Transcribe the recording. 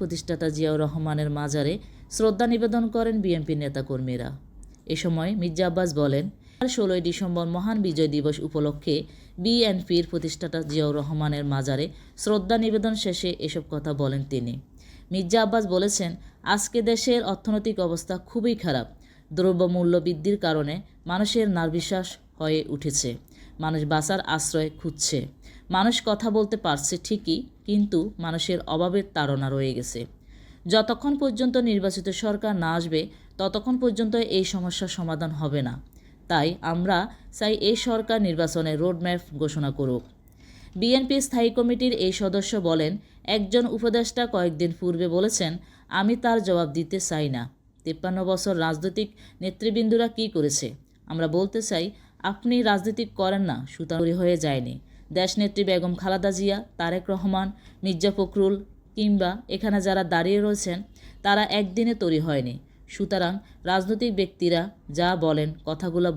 প্রতিষ্ঠাতা জিয়াউর রহমানের মাজারে শ্রদ্ধা নিবেদন করেন বিএনপি নেতাকর্মীরা। এ সময় মির্জা আব্বাস বলেন ষোলোই ডিসেম্বর মহান বিজয় দিবস উপলক্ষে বিএনপির প্রতিষ্ঠাতা জিয়াউর রহমানের মাজারে শ্রদ্ধা নিবেদন শেষে এসব কথা বলেন তিনি। মির্জা আব্বাস বলেছেন, আজকে দেশের অর্থনৈতিক অবস্থা খুবই খারাপ। দ্রব্যমূল্য বৃদ্ধির কারণে মানুষের নার্ভিশ্বাস হয়ে উঠেছে। মানুষ বাঁচার আশ্রয় খুঁজছে। মানুষ কথা বলতে পারছে ঠিকই, কিন্তু মানুষের অভাবের তাড়না রয়ে গেছে। যতক্ষণ পর্যন্ত নির্বাচিত সরকার না আসবে, ততক্ষণ পর্যন্ত এই সমস্যার সমাধান হবে না। তাই আমরা চাই এই সরকার নির্বাচনে রোডম্যাপ ঘোষণা করুক। বিএনপি স্থায়ী কমিটির এই সদস্য বলেন, একজন উপদেষ্টা কয়েকদিন পূর্বে বলেছেন, আমি তার জবাব দিতে চাই না। তিপ্পান্ন বছর রাজনৈতিক নেতৃবৃন্দুরা কি করেছে? আমরা বলতে চাই আপনি রাজনীতি করেন না সুতারি হয়ে যায়নি। দেশনেত্রী বেগম খালাদা জিয়া, তারেক রহমান, মির্জা ফখরুল কিংবা এখানে যারা দাঁড়িয়ে রয়েছেন, তারা একদিনে তৈরি হয়নি। সুতরাং রাজনৈতিক ব্যক্তিরা যা বলেন, কথাগুলো